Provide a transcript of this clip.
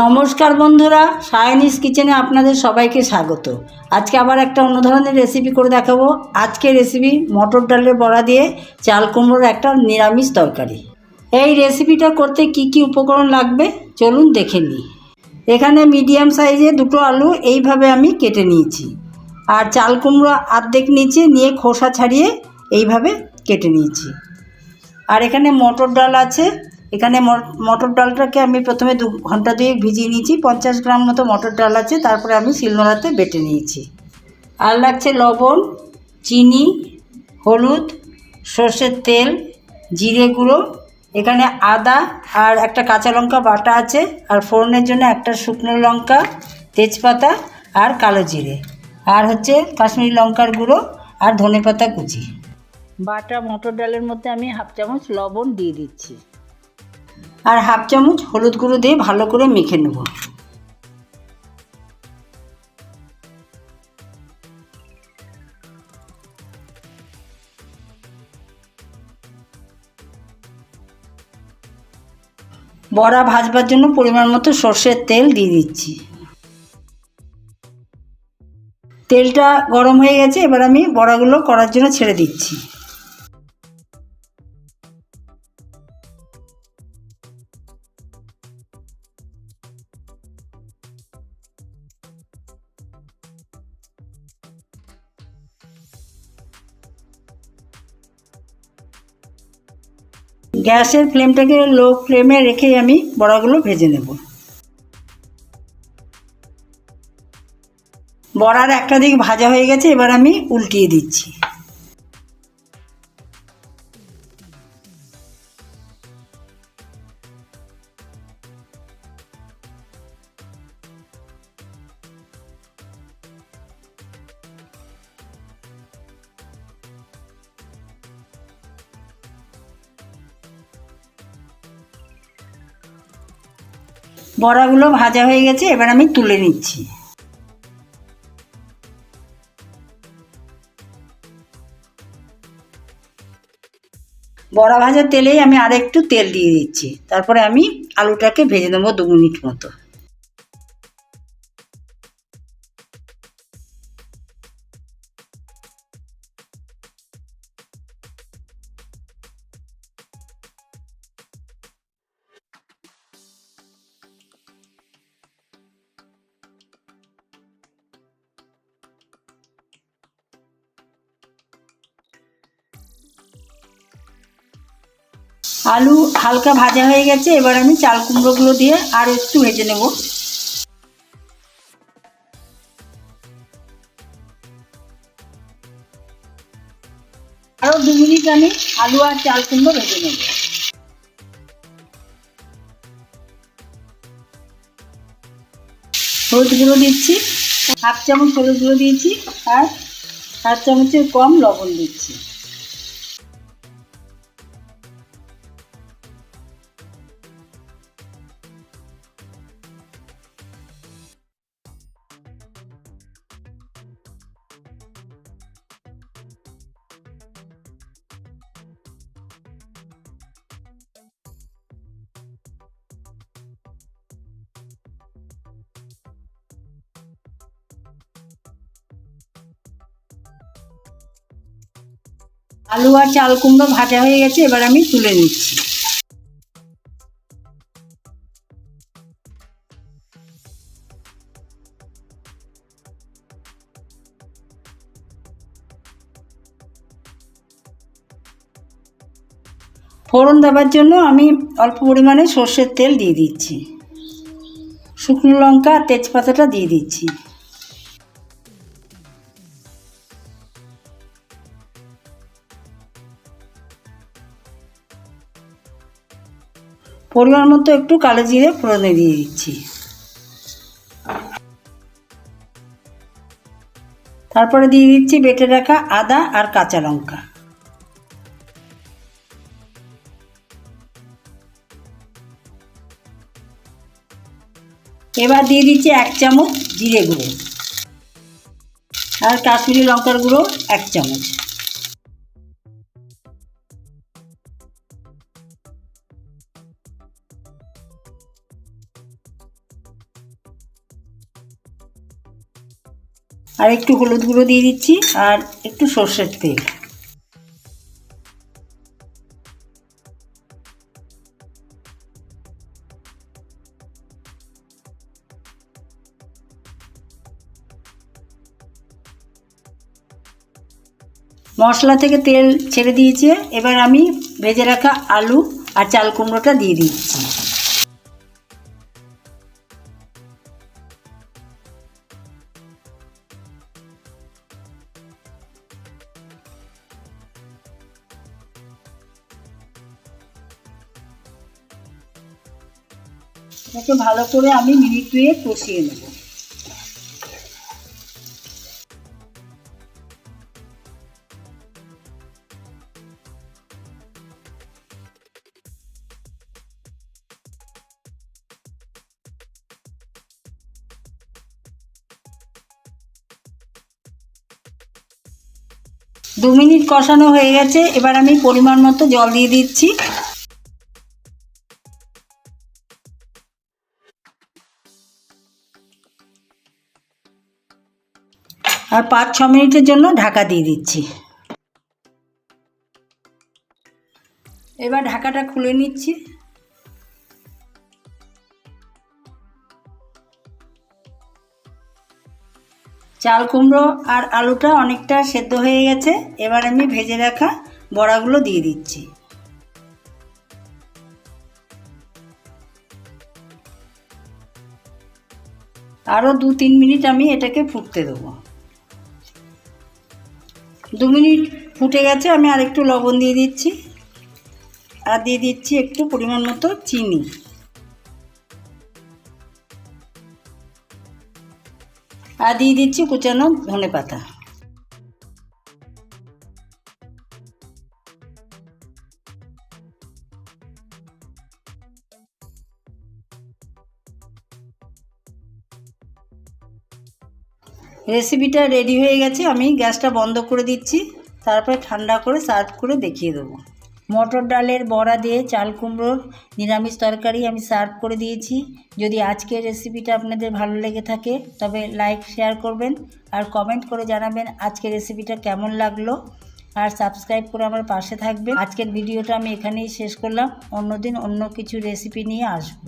নমস্কার বন্ধুরা, সায়নিস কিচেনে আপনাদের সবাইকে স্বাগত। আজকে আবার একটা অন্য ধরনের রেসিপি করে দেখাবো। আজকে রেসিপি মটর ডালের বড়া দিয়ে চাল কুমড়োর একটা নিরামিষ তরকারি। এই রেসিপিটা করতে কি কি উপকরণ লাগবে চলুন দেখে নিই। এখানে মিডিয়াম সাইজে দুটো আলু এইভাবে আমি কেটে নিয়েছি। আর চাল কুমড়ো আর্ধেক নিচে নিয়ে খোসা ছাড়িয়ে এইভাবে কেটে নিয়েছি। আর এখানে মটর ডাল আছে এখানে মটর ডালটাকে আমি প্রথমে দু ঘণ্টা দিয়ে ভিজিয়ে নিয়েছি, পঞ্চাশ গ্রাম মতো মটর ডাল আছে, তারপরে আমি শিলনোড়াতে বেটে নিয়েছি। আর লাগছে লবণ, চিনি, হলুদ, সর্ষের তেল, জিরে গুঁড়ো, এখানে আদা আর একটা কাঁচা লঙ্কা বাটা আছে, আর ফোড়নের জন্য একটা শুকনো লঙ্কা, তেজপাতা আর কালো জিরে, আর হচ্ছে কাশ্মীরি লঙ্কার গুঁড়ো আর ধনেপাতা কুচি। বাটা মটর ডালের মধ্যে আমি হাফ চামচ লবণ দিয়ে দিচ্ছি। আর হাফ চামচ হলুদ গুঁড়ো দিয়ে ভালো করে মেখে নেব। বড়া ভাজবার জন্য পরিমাণ মতো সর্ষের তেল দিয়ে দিচ্ছি। তেলটা গরম হয়ে গেছে, এবার আমি বড়াগুলো করার জন্য ছেড়ে দিচ্ছি। গ্যাসের ফ্লেমটাকে লো ফ্লেমে রেখেই আমি বড়াগুলো ভেজে নেব। বড়ার একটা দিক ভাজা হয়ে গেছে, এবার আমি উল্টিয়ে দিচ্ছি। বড়াগুলো ভাজা হয়ে গেছে, এবার আমি তুলে নিচ্ছি। বড়া ভাজা তেলেই আমি আর একটু তেল দিয়ে দিচ্ছি। তারপরে আমি আলুটাকে ভেজে নেব দু মিনিট মতো। আলু হালকা ভাজা হয়ে গেছে, এবার আমি চাল কুমড়োগুলো দিয়ে আর একটু ভেজে নেব। আরও দু মিনিট আমি আলু আর চাল কুমড়ো ভেজে নেব। হলুদ গুঁড়ো দিচ্ছি, হাফ চামচ হলুদ গুঁড়ো দিয়েছি, আর হাফ চামচের কম লবণ দিচ্ছি। আলু আর চাল কুমড়ো ভাজা হয়ে গেছে, এবার আমি তুলে নিচ্ছি। ফোড়ন দেওয়ার জন্য আমি অল্প পরিমাণে সর্ষের তেল দিয়ে দিচ্ছি। শুকনো লঙ্কা তেজপাতাটা দিয়ে দিচ্ছি। পরিমাণ মতো একটু কালো জিরে ফোড়নে দিয়ে দিচ্ছি। তারপরে দিয়ে দিচ্ছি বেটে রাখা আদা আর কাঁচা লঙ্কা। এবার দিয়ে দিচ্ছি এক চামচ জিরে গুঁড়ো আর কাশ্মীরি লঙ্কার গুঁড়ো এক চামচ। আর একটু হলুদ গুঁড়ো দিয়ে দিচ্ছি আর একটু সর্ষের তেল। মশলা থেকে তেল ছেড়ে দিয়েছে। এবার আমি ভেজে রাখা আলু আর চাল কুমড়োটা দিয়ে দিচ্ছি। এটাকে ভালো করে আমি মিনিট দুয়ে কষিয়ে নেব। দু মিনিট কষানো হয়ে গেছে, এবার আমি পরিমাণ মতো জল দিয়ে দিচ্ছি। আর পাঁচ, ছ মিনিটের জন্য ঢাকা দিয়ে দিচ্ছি। এবার ঢাকাটা খুলে নিচ্ছি। চাল কুমড়ো আর আলুটা অনেকটা সেদ্ধ হয়ে গেছে। এবার আমি ভেজে রাখা বড়াগুলো দিয়ে দিচ্ছি। আরও দু, তিন মিনিট আমি এটাকে ফুটতে দেবো। দু মিনিট ফুটে গেছে, আমি আর একটু লবণ দিয়ে দিচ্ছি। আর দিয়ে দিচ্ছি একটু পরিমাণ মতো চিনি। আর দিয়ে দিচ্ছি কুচানো ধনে পাতা রেসিপিটা রেডি হয়ে গেছে, আমি গ্যাসটা বন্ধ করে দিচ্ছি, তারপরে ঠান্ডা করে সার্ভ করে দেখিয়ে দেবো। মটর ডালের বড়া দিয়ে চাল কুমড়োর নিরামিষ তরকারি আমি সার্ভ করে দিয়েছি। যদি আজকের রেসিপিটা আপনাদের ভালো লেগে থাকে, তবে লাইক শেয়ার করবেন আর কমেন্ট করে জানাবেন আজকের রেসিপিটা কেমন লাগল। আর সাবস্ক্রাইব করে আমার পাশে থাকবে আজকের ভিডিওটা আমি এখানেই শেষ করলাম। অন্যদিন অন্য কিছু রেসিপি নিয়ে আসব।